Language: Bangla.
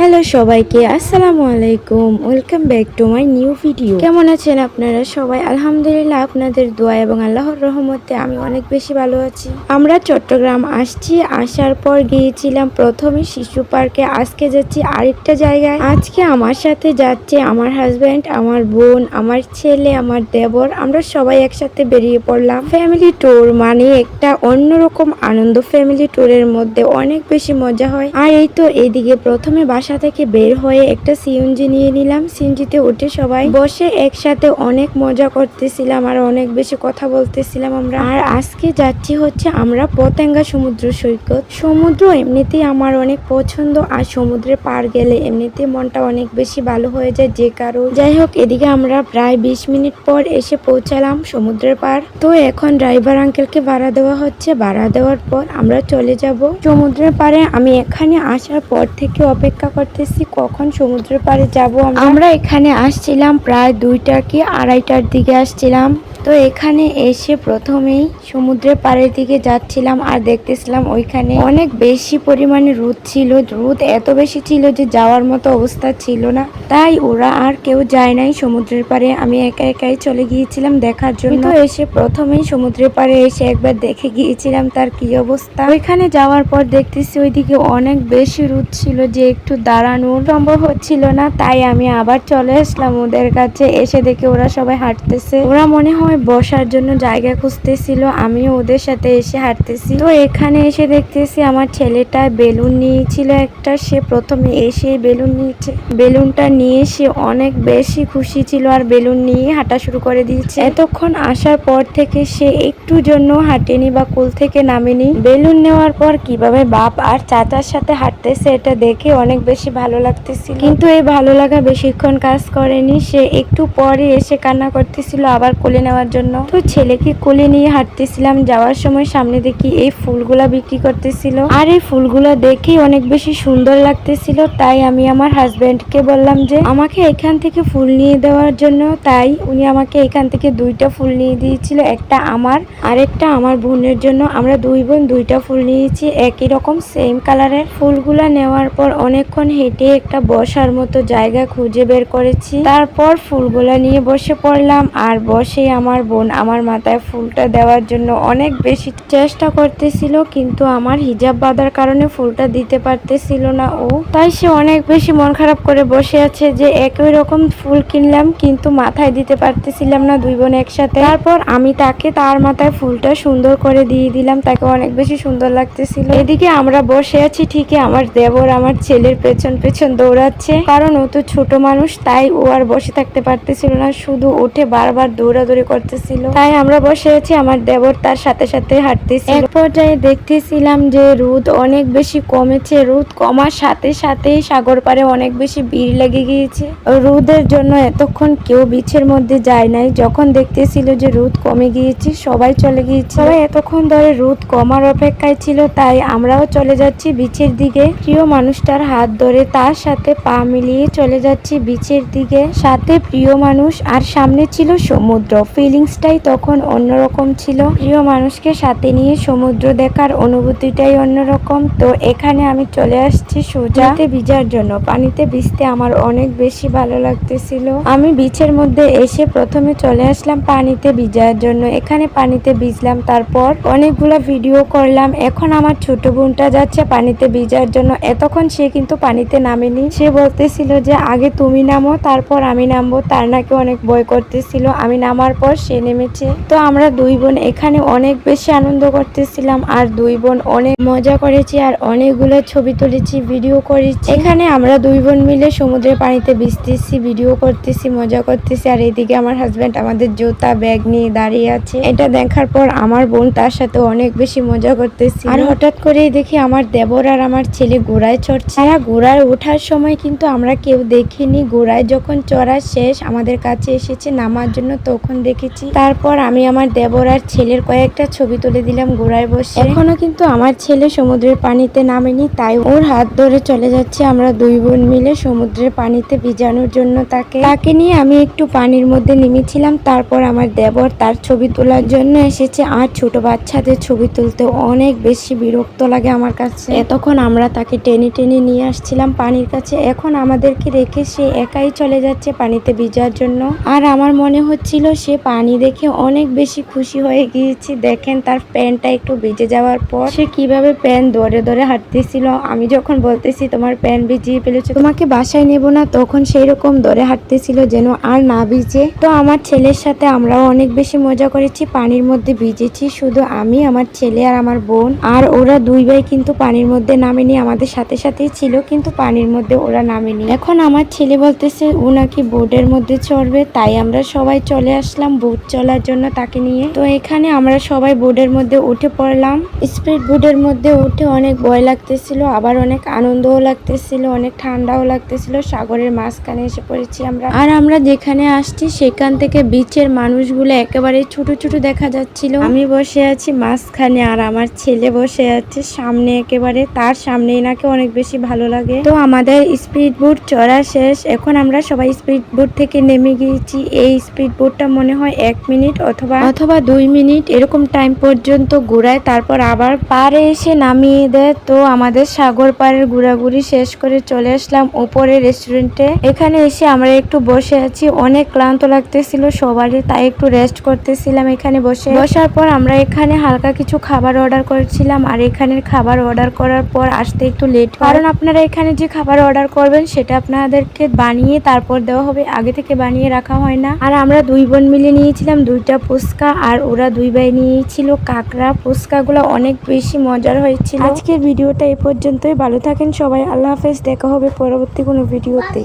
হ্যালো সবাইকে, আসসালামু আলাইকুম। Welcome back to my new video কেমন আছেন আপনারা সবাই? আলহামদুলিল্লাহ আপনাদের দোয়া এবং আল্লাহর রহমতে আমি অনেক বেশি ভালো আছি। আমরা চট্টগ্রাম আসছি, আসার পর গিয়েছিলাম প্রথমে শিশু পার্কে, আজকে যাচ্ছি আরেকটা জায়গায়। আজকে আমার সাথে যাচ্ছে আমার হাজব্যান্ড আমার বোন, আমার ছেলে, আমার দেবর। আমরা সবাই একসাথে বেরিয়ে পড়লাম। ফ্যামিলি ট্যুর মানে একটা অন্যরকম আনন্দ। ফ্যামিলি ট্যুরের মধ্যে অনেক বেশি মজা হয়। আর এই তো এদিকে প্রথমে বাসা থেকে বের হয়ে একটা সিএনজি নিয়ে নিলাম। সিএনজিতে উঠে সবাই বসে একসাথে অনেক মজা করতেছিলাম আর অনেক বেশি কথা বলতেছিলাম আমরা। আর আজকে যাচ্ছি হচ্ছে আমরা পতেঙ্গা সমুদ্র সৈকত। সমুদ্র এমনিতেই আমার অনেক পছন্দ আর সমুদ্রে পার গেলে এমনিতে মনটা অনেক বেশি ভালো হয়ে যায় যে কারও। যাই হোক, এদিকে আমরা প্রায় বিশ মিনিট পর এসে পৌঁছালাম সমুদ্রের পার। তো এখন ড্রাইভার আঙ্কেলকে ভাড়া দেওয়া হচ্ছে। ভাড়া দেওয়ার পর আমরা চলে যাব সমুদ্রের পারে। আমি এখানে আসার পর থেকে অপেক্ষা করতেছি কখন সমুদ্রের পাড়ে যাব আমরা এখানে আসছিলাম প্রায় দুইটা কি আড়াইটার দিকে আসছিলাম। তো এখানে এসে প্রথমেই সমুদ্রের পাড়ের দিকে যাচ্ছিলাম আর দেখতেছিলাম ওইখানে অনেক বেশি পরিমাণে রোদ ছিল। রোদ এত বেশি ছিল যে যাওয়ার মতো অবস্থা ছিল না। তাই ওরা আর কেউ যায় নাই সমুদ্রের পাড়ে। আমি একা একাই চলে গিয়েছিলাম দেখার জন্য। তো এসে প্রথমেই সমুদ্রের পাড়ে এসে একবার দেখে গিয়েছিলাম তার কি অবস্থা। ওইখানে যাওয়ার পর দেখতেছি ওইদিকে অনেক বেশি রোদ ছিল যে একটু দাঁড়ানো সম্ভব হচ্ছিল না। তাই আমি আবার চলে আসলাম ওদের কাছে। এসে দেখে ওরা সবাই হাঁটতেছে। ওরা মনে হয় বসার জন্য জায়গা খুঁজতেছিল, আমিও ওদের সাথে এসে হাঁটতেছি। তো এখানে এসে দেখতেছি আমার ছেলেটা বেলুন নিয়েছিল একটা, সে প্রথমে এসে বেলুন নিয়েছে। বেলুনটা নিয়ে সে অনেক বেশি খুশি ছিল আর বেলুন নিয়ে হাঁটা শুরু করে দিয়েছে। এতক্ষণ আসার পর থেকে সে একটু জন্য হাঁটেনি বা কুল থেকে নামেনি। বেলুন নেওয়ার পর কীভাবে বাপ আর চাচার সাথে হাঁটতেছে এটা দেখে অনেক বেশি ভালো লাগতেছিল। কিন্তু এই ভালো লাগা বেশিক্ষণ কাজ করেনি, সে একটু পরে এসে কান্না করতেছিল, আবার কোলে নেওয়ার জন্য। তো ছেলেকে কোলে নিয়ে হাঁটতেছিলাম। যাওয়ার সময় সামনে দেখি এই ফুলগুলা বিক্রি করতেছিল। আর এই ফুলগুলো দেখেই অনেক বেশি সুন্দর লাগতেছিল। তাই আমি আমার হাজবেন্ডকে বললাম যে, আমাকে এখান থেকে ফুল নিয়ে দেওয়ার জন্য। তাই উনি আমাকে এখান থেকে দুইটা ফুল নিয়ে দিয়েছিল। একটা আমার, আরেকটা আমার বোনের জন্য। আমরা দুই বোন দুইটা ফুল নিয়েছি। একই রকম সেম কালারের ফুলগুলা নেওয়ার পর অনেকক্ষণ হেঁটে একটা বসার মতো জায়গা খুঁজে বের করেছি। তারপর ফুলগুলা নিয়ে বসে পড়লাম। আর বসে আমার বোন আমার মাথায় ফুলটা দেওয়ার জন্য অনেক বেশি চেষ্টা করতেছিল, কিন্তু আমার হিজাব বাঁধার কারণে ফুলটা দিতে পারতেছিল না ও। তাই সে অনেক বেশি মন খারাপ করে বসে আছে যে একই রকম ফুল কিনলাম, কিন্তু মাথায় দিতে পারতেছিলাম না দুই বোন একসাথে। তারপর আমি তাকে তার মাথায় ফুলটা সুন্দর করে দিয়ে দিলাম, তাকে অনেক বেশি সুন্দর লাগতেছিল। এদিকে আমরা বসে আছি ঠিকই, আমার দেবর আমার ছেলের পেছন পেছন দৌড়াচ্ছে। কারণ ও তো ছোট মানুষ, তাই ও আর বসে থাকতে পারতেছিল না, শুধু উঠে বারবার দৌড়াদৌড়ি করতেছিল। তাই আমরা বসে আছি আমার দেবর তার সাথে সাথে হাঁটতেছিল। এক পর্যায়ে দেখতেছিলাম যে রোদ অনেক বেশি কমেছে রোদ কমার সাথে সাথেই সাগর পারে অনেক বেশি ভিড় লেগে গিয়েছে। রোদের জন্য এতক্ষণ কেউ বিছের মধ্যে যায় নাই যখন দেখতেছিল যে রোদ কমে গিয়েছে সবাই চলে গিয়েছে সবাই এতক্ষণ ধরে রোদ কমার অপেক্ষায় ছিল তাই আমরাও চলে যাচ্ছি বিচের দিকে। প্রিয় মানুষটার হাত ধরে তার সাথে পা মিলিয়ে চলে যাচ্ছি বিচের দিকে। সাথে প্রিয় মানুষ আর সামনে ছিল সমুদ্র। ফিলিংসটাই তখন অন্যরকম ছিল। প্রিয় মানুষকে সাথে নিয়ে সমুদ্র দেখার অনুভূতিটাই অন্যরকম। তো এখানে আমি চলে আসছি সোজাতে ভিজার জন্য। পানিতে ভিজতে আমার অনেক বেশি ভালো লাগতেছিল। আমি বিচের মধ্যে এসে প্রথমে চলে আসলাম পানিতে ভিজার জন্য। এখানে পানিতে ভিজলাম, তারপর অনেকগুলো ভিডিও করলাম। এখন আমার ছোট বোনটা যাচ্ছে পানিতে ভিজার জন্য। এতক্ষণ সে কিন্তু পানিতে নামেনি। সে বলতেছিল যে, আগে তুমি নামো, তারপর আমি নামবো। তার নাকি অনেক ভয় করতেছিল। আমি নামার পর সে নেমেছে। তো আমরা দুই বোন এখানে অনেক বেশি আনন্দ করতেছিলাম আর দুই বোন অনেক মজা করেছি আর অনেকগুলো ছবি তুলেছি, ভিডিও করেছি। এখানে আমরা দুই বোন মিলে সমুদ্রের পানিতে ভিজতেছি, ভিডিও করতেছি, মজা করতেছি। আর এদিকে আমার হাজব্যান্ড আমাদের জুতা ব্যাগ নিয়ে দাঁড়িয়ে আছে। এটা দেখার পর আমার বোন তার সাথে অনেক বেশি মজা করতেছি আর হঠাৎ করেই দেখি আমার দেবর আর আমার ছেলে ঘোড়ায় চড়ছে। তারা ঘোড়ায় ওঠার সময় কিন্তু আমরা কেউ দেখিনি। ঘোড়ায় যখন চড়া শেষ, আমাদের কাছে এসেছে নামার জন্য, তখন দেখি রেখেছি তারপর আমি আমার দেবর আর ছেলের কয়েকটা ছবি তুলে দিলাম ঘোড়ায় বসে। এখনও কিন্তু আমার ছেলে সমুদ্রের পানিতে নামেনি, তাই ওর হাত ধরে চলে যাচ্ছে আমরা দুই বোন মিলে সমুদ্রের পানিতে ভিজানোর জন্য তাকে। তাকে নিয়ে আমি একটু পানির মধ্যে নেমেছিলাম, তারপর আমার দেবর তার ছবি তোলার জন্য এসেছে। আর ছোট বাচ্চাদের ছবি তুলতে অনেক বেশি বিরক্ত লাগে আমার কাছে। এতক্ষণ আমরা তাকে টেনে টেনে নিয়ে আসছিলাম পানির কাছে। এখন আমাদেরকে রেখে সে একাই চলে যাচ্ছে পানিতে ভিজার জন্য। আর আমার মনে হচ্ছিল সে পানি দেখে অনেক বেশি খুশি হয়ে গিয়েছি। দেখেন তার প্যান্টটা একটু ভিজে যাওয়ার পর। সে কীভাবে প্যান্ট ধরে ধরে হাঁটতেছিল। আমি যখন বলতেছি, তোমার প্যান্ট ভিজিয়ে ফেলেছো, তোমাকে বাসায় নেব না। তখন সেই রকম ধরে হাঁটতেছিল যেন আর না ভিজে। তো আমার ছেলের সাথে আমরাও অনেক বেশি মজা করেছি, পানির মধ্যে ভিজেছি। শুধু আমি, আমার ছেলে আর আমার বোন। আর ওরা দুই ভাই কিন্তু পানির মধ্যে নামেনি, আমাদের সাথে সাথেই ছিল, কিন্তু পানির মধ্যে ওরা নামেনি। এখন আমার ছেলে বলতেছে, ও নাকি বোটের মধ্যে চড়বে? তাই আমরা সবাই চলে আসলাম বোট চলার জন্য তাকে নিয়ে। তো এখানে আমরা সবাই বোটের মধ্যে উঠে পড়লাম। স্পিড বোটের মধ্যে উঠে অনেক ভয় লাগতেছিল, আবার অনেক আনন্দও লাগতেছিল, অনেক ঠান্ডাও লাগতেছিল। সাগরের মাঝখানে এসে পড়েছি আমরা। আর আমরা যেখানে আসছি, সেখান থেকে বিচের মানুষগুলো একেবারে ছোট ছোট দেখা যাচ্ছিল। আমি বসে আছি মাঝখানে আর আমার ছেলে বসে আছে সামনে একেবারে। তার সামনেই নাকি অনেক বেশি ভালো লাগে। তো আমাদের স্পিড বোট চড়া শেষ। এখন আমরা সবাই স্পিড বোট থেকে নেমে গিয়েছি। এই স্পিড বোটটা মনে হয় এক মিনিট অথবা অথবা দুই মিনিট এরকম টাইম পর্যন্ত ঘোরায়, তারপর আবার পাড়ে এসে নামিয়ে দেয়। তো আমাদের সাগর পাড়ের ঘোরাঘুরি শেষ করে চলে আসলাম উপরে রেস্টুরেন্টে এখানে এসে আমরা একটু বসে আছি। অনেক ক্লান্ত লাগতেছিল সবারই, তাই একটু রেস্ট করতেছিলাম এখানে বসে। বসার পর আমরা এখানে হালকা কিছু খাবার অর্ডার করেছিলাম। আর এখানের খাবার অর্ডার করার পর আসতে একটু লেট কারণ আপনারা এখানে যে খাবার অর্ডার করবেন, সেটা আপনাদেরকে বানিয়ে তারপর দেওয়া হবে। আগে থেকে বানিয়ে রাখা হয় না। আর আমরা দুই বোন মিলে নিয়েছিলাম দুইটা ফুচকা আর ওরা দুই ভাই নিয়েছিল কাঁকড়া। ফুচকাগুলো অনেক বেশি মজার হয়েছিল। আজকের ভিডিওটা এ পর্যন্তই। ভালো থাকেন সবাই। আল্লাহ হাফেজ। দেখা হবে পরবর্তী কোনো ভিডিওতে।